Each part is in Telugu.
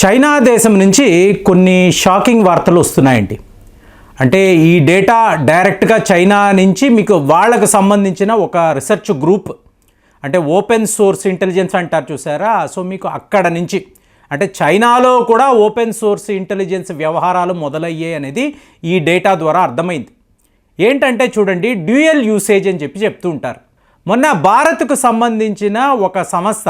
చైనా దేశం నుంచి కొన్ని షాకింగ్ వార్తలు వస్తున్నాయండి. అంటే ఈ డేటా డైరెక్ట్గా చైనా నుంచి మీకు వాళ్ళకు సంబంధించిన ఒక రీసెర్చ్ గ్రూప్ అంటే ఓపెన్ సోర్స్ ఇంటెలిజెన్స్ అంటారు చూసారా? సో మీకు అక్కడ నుంచి అంటే చైనాలో కూడా ఓపెన్ సోర్స్ ఇంటెలిజెన్స్ వ్యవహారాలు మొదలయ్యాయి అనేది ఈ డేటా ద్వారా అర్థమైంది. ఏంటంటే చూడండి డ్యూయల్ యూసేజ్ అని చెప్పి చెప్తూ ఉంటారు. మొన్న భారత్కు సంబంధించిన ఒక సంస్థ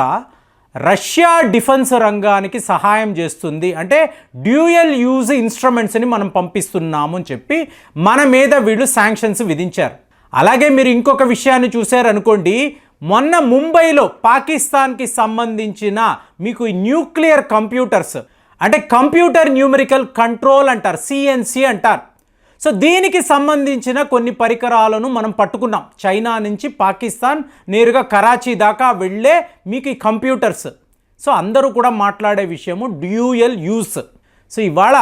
రష్యా డిఫెన్స్ రంగానికి సహాయం చేస్తుంది. అంటే డ్యూయల్ యూజ్ ఇన్స్ట్రుమెంట్స్ని మనం పంపిస్తున్నాము అని చెప్పి మన మీద వీళ్ళు శాంక్షన్స్ విధించారు. అలాగే మీరు ఇంకొక విషయాన్ని చూశారనుకోండి మొన్న ముంబైలో పాకిస్తాన్కి సంబంధించిన మీకు న్యూక్లియర్ కంప్యూటర్స్ అంటే కంప్యూటర్ న్యూమరికల్ కంట్రోల్ అంటారు సిఎన్సి అంటారు. సో దీనికి సంబంధించిన కొన్ని పరికరాలను మనం పట్టుకున్నాం. చైనా నుంచి పాకిస్తాన్ నేరుగా కరాచీ దాకా వెళ్ళే మీకు ఈ కంప్యూటర్స్. సో అందరూ కూడా మాట్లాడే విషయము డ్యూయల్ యూస్. సో ఇవాళ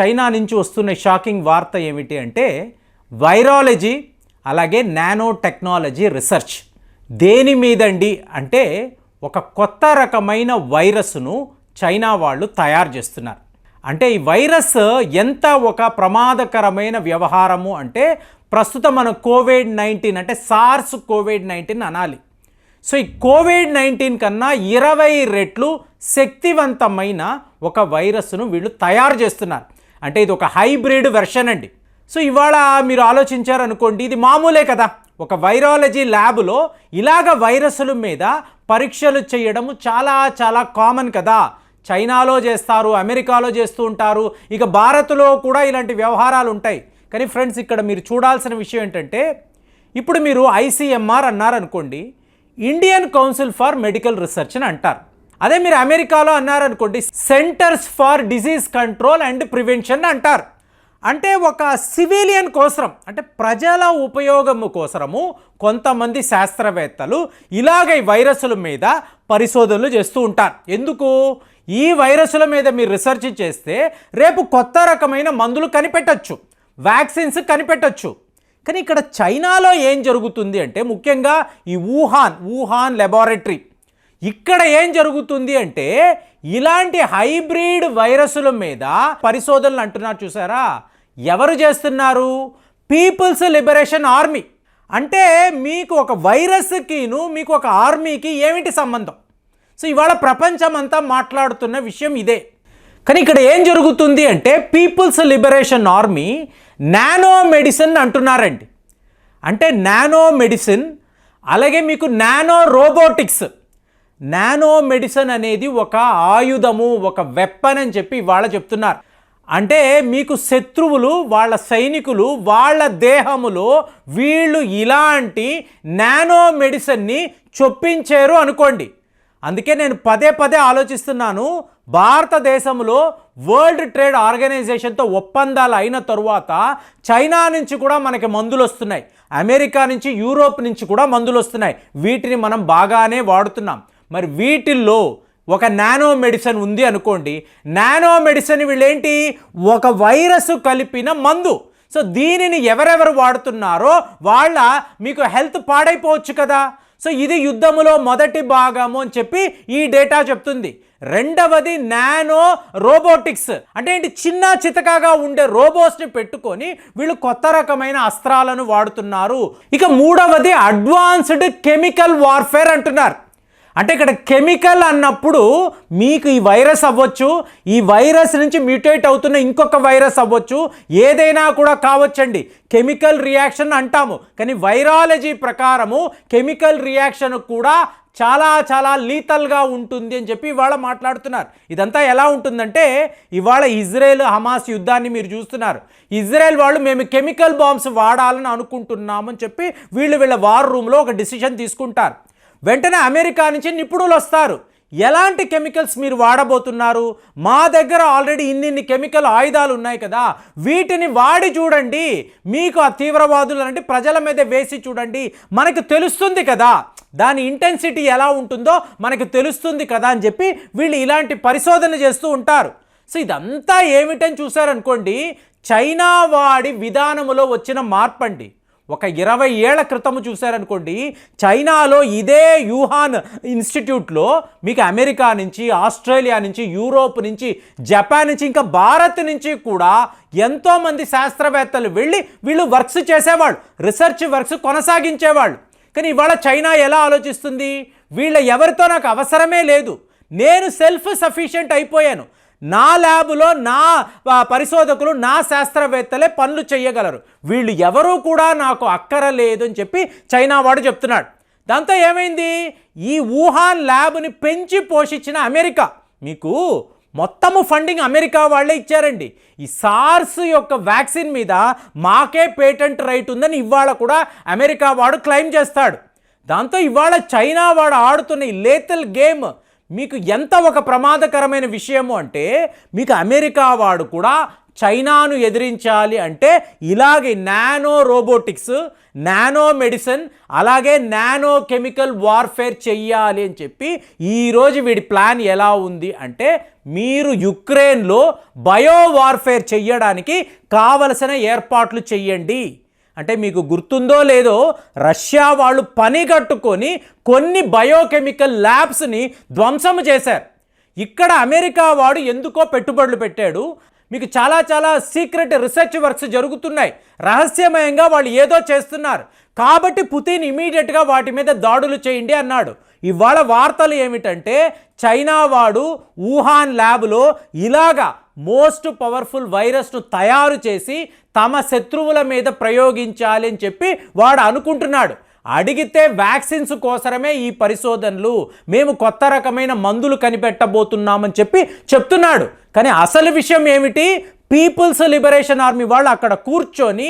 చైనా నుంచి వస్తున్న షాకింగ్ వార్త ఏమిటి అంటే వైరాలజీ అలాగే నానో టెక్నాలజీ రీసెర్చ్. దేని మీదండి అంటే ఒక కొత్త రకమైన వైరస్ను చైనా వాళ్ళు తయారు చేస్తున్నారు. అంటే ఈ వైరస్ ఎంత ఒక ప్రమాదకరమైన వ్యవహారము అంటే ప్రస్తుతం మనం కోవిడ్ నైన్టీన్ అంటే సార్స్ కోవిడ్ నైన్టీన్ అనాలి. సో ఈ కోవిడ్ నైన్టీన్ కన్నా ఇరవై రెట్లు శక్తివంతమైన ఒక వైరస్ను వీళ్ళు తయారు చేస్తున్నారు. అంటే ఇది ఒక హైబ్రిడ్ వెర్షన్ అండి. సో ఇవాళ మీరు ఆలోచించారనుకోండి ఇది మామూలే కదా. ఒక వైరాలజీ ల్యాబ్లో ఇలాగ వైరస్ల మీద పరీక్షలు చేయడము చాలా చాలా కామన్ కదా. చైనాలో చేస్తారు అమెరికాలో చేస్తూ ఉంటారు. ఇక భారత్లో కూడా ఇలాంటి వ్యవహారాలు ఉంటాయి. కానీ ఫ్రెండ్స్ ఇక్కడ మీరు చూడాల్సిన విషయం ఏంటంటే ఇప్పుడు మీరు ఐసీఎంఆర్ అన్నారనుకోండి Indian council for medical research అని అంటారు. అదే మీరు అమెరికాలో అన్నారనుకోండి centres for disease control and prevention అంటారు. అంటే ఒక సివిలియన్ కోసరం అంటే ప్రజల ఉపయోగము కోసరము కొంతమంది శాస్త్రవేత్తలు ఇలాగ ఈ వైరస్ల మీద పరిశోధనలు చేస్తూ ఉంటారు. ఎందుకు? ఈ వైరస్ల మీద మీరు రీసెర్చ్ చేస్తే రేపు కొత్త రకమైన మందులు కనిపెట్టచ్చు. వ్యాక్సిన్స్ కనిపెట్టచ్చు. కానీ ఇక్కడ చైనాలో ఏం జరుగుతుంది అంటే ముఖ్యంగా ఈ వుహాన్ వుహాన్ లెబారెటరీ ఇక్కడ ఏం జరుగుతుంది అంటే ఇలాంటి హైబ్రిడ్ వైరస్ల మీద పరిశోధనలు అంటున్నారు చూసారా? ఎవరు చేస్తున్నారు? People's liberation army. అంటే మీకు ఒక వైరస్కిను మీకు ఒక ఆర్మీకి ఏమిటి సంబంధం? సో ఇవాళ ప్రపంచం అంతా మాట్లాడుతున్న విషయం ఇదే. కానీ ఇక్కడ ఏం జరుగుతుంది అంటే people's liberation army nano medicine అంటున్నారండి. అంటే నానో మెడిసిన్ అలాగే మీకు నానో రోబోటిక్స్. నానో మెడిసిన్ అనేది ఒక ఆయుధము ఒక వెప్పన్ అని చెప్పి ఇవాళ చెప్తున్నారు. అంటే మీకు శత్రువులు వాళ్ళ సైనికులు వాళ్ళ దేహములో వీళ్ళు ఇలాంటి నానో మెడిసిన్ని చొప్పించారు అనుకోండి. అందుకే నేను పదే పదే ఆలోచిస్తున్నాను భారతదేశంలో వరల్డ్ ట్రేడ్ ఆర్గనైజేషన్తో ఒప్పందాలు అయిన తరువాత చైనా నుంచి కూడా మనకి మందులు వస్తున్నాయి. అమెరికా నుంచి యూరోప్ నుంచి కూడా మందులు వస్తున్నాయి. వీటిని మనం బాగానే వాడుతున్నాం. మరి వీటిల్లో ఒక నానో మెడిసిన్ ఉంది అనుకోండి నానో మెడిసిన్ వీళ్ళేంటి? ఒక వైరస్ కలిపిన మందు. సో దీనిని ఎవరెవరు వాడుతున్నారో వాళ్ళ మీకు హెల్త్ పాడైపోవచ్చు కదా. సో ఇది యుద్ధములో మొదటి భాగము అని చెప్పి ఈ డేటా చెప్తుంది. రెండవది నానో రోబోటిక్స్. అంటే ఏంటి? చిన్న చితకాగా ఉండే రోబోట్స్ని పెట్టుకొని వీళ్ళు కొత్త రకమైన అస్త్రాలను వాడుతున్నారు. ఇక మూడవది అడ్వాన్స్డ్ కెమికల్ వార్ఫేర్ అంటున్నారు. అంటే ఇక్కడ కెమికల్ అన్నప్పుడు మీకు ఈ వైరస్ అవ్వచ్చు ఈ వైరస్ నుంచి మ్యూటేట్ అవుతున్న ఇంకొక వైరస్ అవ్వచ్చు ఏదైనా కూడా కావచ్చండి. కెమికల్ రియాక్షన్ అంటాము. కానీ వైరాలజీ ప్రకారము కెమికల్ రియాక్షన్ కూడా చాలా చాలా లీతల్గా ఉంటుంది అని చెప్పి ఇవాళ మాట్లాడుతున్నారు. ఇదంతా ఎలా ఉంటుందంటే ఇవాళ ఇజ్రాయెల్ హమాస్ యుద్ధాన్ని మీరు చూస్తున్నారు. ఇజ్రాయెల్ వాళ్ళు మేము కెమికల్ బాంబ్స్ వాడాలని అనుకుంటున్నామని చెప్పి వీళ్ళు వీళ్ళ వార్ రూమ్లో ఒక డిసిషన్ తీసుకుంటారు. వెంటనే అమెరికా నుంచి నిపుణులు వస్తారు. ఎలాంటి కెమికల్స్ మీరు వాడబోతున్నారు? మా దగ్గర ఆల్రెడీ ఇన్నిన్ని కెమికల్ ఆయుధాలు ఉన్నాయి కదా వీటిని వాడి చూడండి. మీకు ఆ తీవ్రవాదులు అంటే ప్రజల మీద వేసి చూడండి. మనకు తెలుస్తుంది కదా దాని ఇంటెన్సిటీ ఎలా ఉంటుందో మనకు తెలుస్తుంది కదా అని చెప్పి వీళ్ళు ఇలాంటి పరిశోధన చేస్తూ ఉంటారు. సో ఇదంతా ఏమిటని చూసారనుకోండి చైనా వాడి విధానములో వచ్చిన మార్పండి. ఒక ఇరవై ఏళ్ళ క్రితము చూశారనుకోండి చైనాలో ఇదే యూహాన్ ఇన్స్టిట్యూట్లో మీకు అమెరికా నుంచి ఆస్ట్రేలియా నుంచి యూరోప్ నుంచి జపాన్ నుంచి ఇంకా భారత్ నుంచి కూడా ఎంతోమంది శాస్త్రవేత్తలు వెళ్ళి వీళ్ళు వర్క్స్ చేసేవాళ్ళు రీసెర్చ్ వర్క్స్ కొనసాగించేవాళ్ళు. కానీ ఇవాళ చైనా ఎలా ఆలోచిస్తుంది? వీళ్ళ ఎవరితో నాకు అవసరమే లేదు. నేను సెల్ఫ్ సఫిషియెంట్ అయిపోయాను. నా ల్యాబులో నా పరిశోధకులు నా శాస్త్రవేత్తలే పనులు చేయగలరు వీళ్ళు ఎవరూ కూడా నాకు అక్కర లేదు అని చెప్పి చైనా వాడు చెప్తున్నాడు. దాంతో ఏమైంది? ఈ వుహాన్ ల్యాబ్ని పెంచి పోషించిన అమెరికా. మీకు మొత్తము ఫండింగ్ అమెరికా వాళ్ళే ఇచ్చారండి. ఈ సార్స్ యొక్క వ్యాక్సిన్ మీద మాకే పేటెంట్ రైట్ ఉందని ఇవాళ కూడా అమెరికా వాడు క్లెయిమ్ చేస్తాడు. దాంతో ఇవాళ చైనా వాడు ఆడుతున్న ఈ లేతల్ గేమ్ మీకు ఎంత ఒక ప్రమాదకరమైన విషయము అంటే మీకు అమెరికా వాడు కూడా చైనాను ఎదిరించాలి అంటే ఇలాగే నానో రోబోటిక్స్ నానో మెడిసిన్ అలాగే నానో కెమికల్ వార్ఫేర్ చెయ్యాలి అని చెప్పి ఈరోజు వీడి ప్లాన్ ఎలా ఉంది అంటే మీరు యుక్రెయిన్లో బయో వార్ఫేర్ చెయ్యడానికి కావలసిన ఏర్పాట్లు చెయ్యండి. అంటే మీకు గుర్తుందో లేదో రష్యా వాళ్ళు పని కట్టుకొని కొన్ని బయోకెమికల్ ల్యాబ్స్ని ధ్వంసం చేశారు. ఇక్కడ అమెరికా వాడు ఎందుకో పెట్టుబడులు పెట్టాడు. మీకు చాలా చాలా సీక్రెట్ రీసెర్చ్ వర్క్స్ జరుగుతున్నాయి. రహస్యమయంగా వాళ్ళు ఏదో చేస్తున్నారు. కాబట్టి పుతిన్ ఇమీడియట్గా వాటి మీద దాడులు చేయండి అన్నాడు. ఇవాళ వార్తలు ఏమిటంటే చైనా వాడు వుహాన్ ల్యాబ్లో ఇలాగా మోస్ట్ పవర్ఫుల్ వైరస్ను తయారు చేసి తమ శత్రువుల మీద ప్రయోగించాలి అని చెప్పి వాడు అనుకుంటున్నాడు. అడిగితే వ్యాక్సిన్స్ కోసరమే ఈ పరిశోధనలు మేము కొత్త రకమైన మందులు కనిపెట్టబోతున్నామని చెప్పి చెప్తున్నాడు. కానీ అసలు విషయం ఏమిటి? పీపుల్స్ లిబరేషన్ ఆర్మీ వాళ్ళు అక్కడ కూర్చొని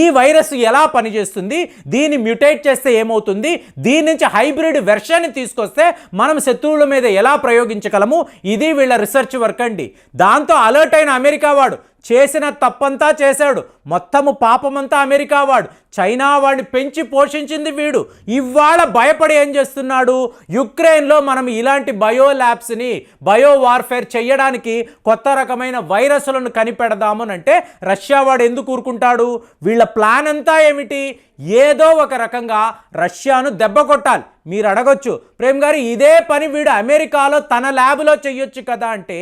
ఈ వైరస్ ఎలా పనిచేస్తుంది దీన్ని మ్యూటేట్ చేస్తే ఏమవుతుంది దీని నుంచి హైబ్రిడ్ వెర్షన్ తీసుకొస్తే మనం శత్రువుల మీద ఎలా ప్రయోగించగలము ఇది వీళ్ళ రీసెర్చ్ వర్క్ అండి. దాంతో అలర్ట్ అయిన అమెరికా వాడు చేసిన తప్పంతా చేశాడు. మొత్తము పాపమంతా అమెరికా వాడు. చైనా వాడిని పెంచి పోషించింది వీడు. ఇవాళ భయపడి ఏం చేస్తున్నాడు? యుక్రెయిన్లో మనం ఇలాంటి బయో ల్యాబ్స్ని బయో వార్ఫేర్ చేయడానికి కొత్త రకమైన వైరస్లను కనిపెడదామని అంటే రష్యా వాడు ఎందుకు ఊరుకుంటాడు? వీళ్ళ ప్లాన్ అంతా ఏమిటి? ఏదో ఒక రకంగా రష్యాను దెబ్బ కొట్టాలి. మీరు అడగొచ్చు. ప్రేమ్ గారు ఇదే పని వీడు అమెరికాలో తన ల్యాబ్లో చెయ్యొచ్చు కదా అంటే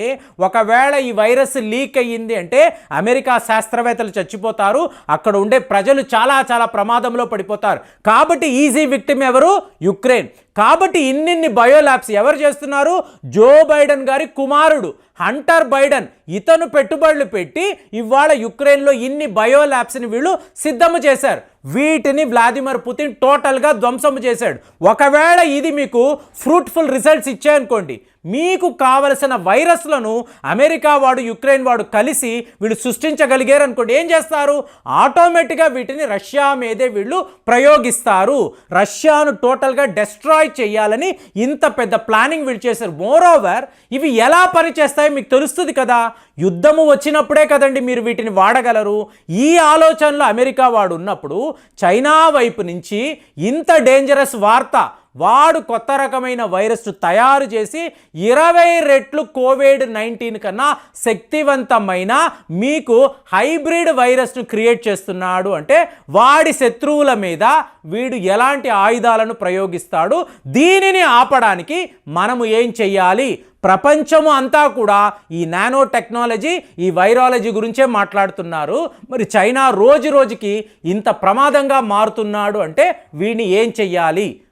ఒకవేళ ఈ వైరస్ లీక్ అయ్యింది అంటే అమెరికా శాస్త్రవేత్తలు చచ్చిపోతారు. అక్కడ ఉండే ప్రజలు చాలా చాలా ప్రమాదంలో పడిపోతారు. కాబట్టి ఈజీ విక్టిమ్ ఎవరు? యుక్రెయిన్. కాబట్టి ఇన్నిన్ని బయోల్యాబ్స్ ఎవరు చేస్తున్నారు? జో బైడెన్ గారి కుమారుడు హంటర్ బైడెన్ ఇతను పెట్టుబడులు పెట్టి ఇవాళ యుక్రెయిన్లో ఇన్ని బయోల్యాబ్స్ని వీళ్ళు సిద్ధము చేశారు. వీటిని వ్లాదిమిర్ పుతిన్ టోటల్గా ధ్వంసం చేశాడు. ఒకవేళ ఇది మీకు ఫ్రూట్ఫుల్ రిజల్ట్స్ ఇచ్చాయనుకోండి మీకు కావలసిన వైరస్లను అమెరికా వాడు యుక్రెయిన్ వాడు కలిసి వీళ్ళు సృష్టించగలిగారు అనుకోండి ఏం చేస్తారు? ఆటోమేటిక్గా వీటిని రష్యా మీదే వీళ్ళు ప్రయోగిస్తారు. రష్యాను టోటల్గా డెస్ట్రాయ్ చేయాలని ఇంత పెద్ద ప్లానింగ్ వీళ్ళు చేశారు. మోరోవర్ ఇవి ఎలా పనిచేస్తాయో మీకు తెలుస్తుంది కదా? యుద్ధము వచ్చినప్పుడే కదండి మీరు వీటిని వాడగలరు. ఈ ఆలోచనలో అమెరికా వాడు ఉన్నప్పుడు చైనా వైపు నుంచి ఇంత డేంజరస్ వార్త వాడు కొత్త రకమైన వైరస్ తయారు చేసి ఇరవై రెట్లు కోవిడ్ నైన్టీన్ కన్నా శక్తివంతమైన మీకు హైబ్రిడ్ వైరస్ను క్రియేట్ చేస్తున్నాడు అంటే వాడి శత్రువుల మీద వీడు ఎలాంటి ఆయుధాలను ప్రయోగిస్తాడు దీనిని ఆపడానికి మనము ఏం చెయ్యాలి? ప్రపంచము అంతా కూడా ఈ నానో టెక్నాలజీ ఈ వైరాలజీ గురించే మాట్లాడుతున్నారు. మరి చైనా రోజు రోజుకి ఇంత ప్రమాదంగా మారుతున్నాడు అంటే వీడిని ఏం చెయ్యాలి?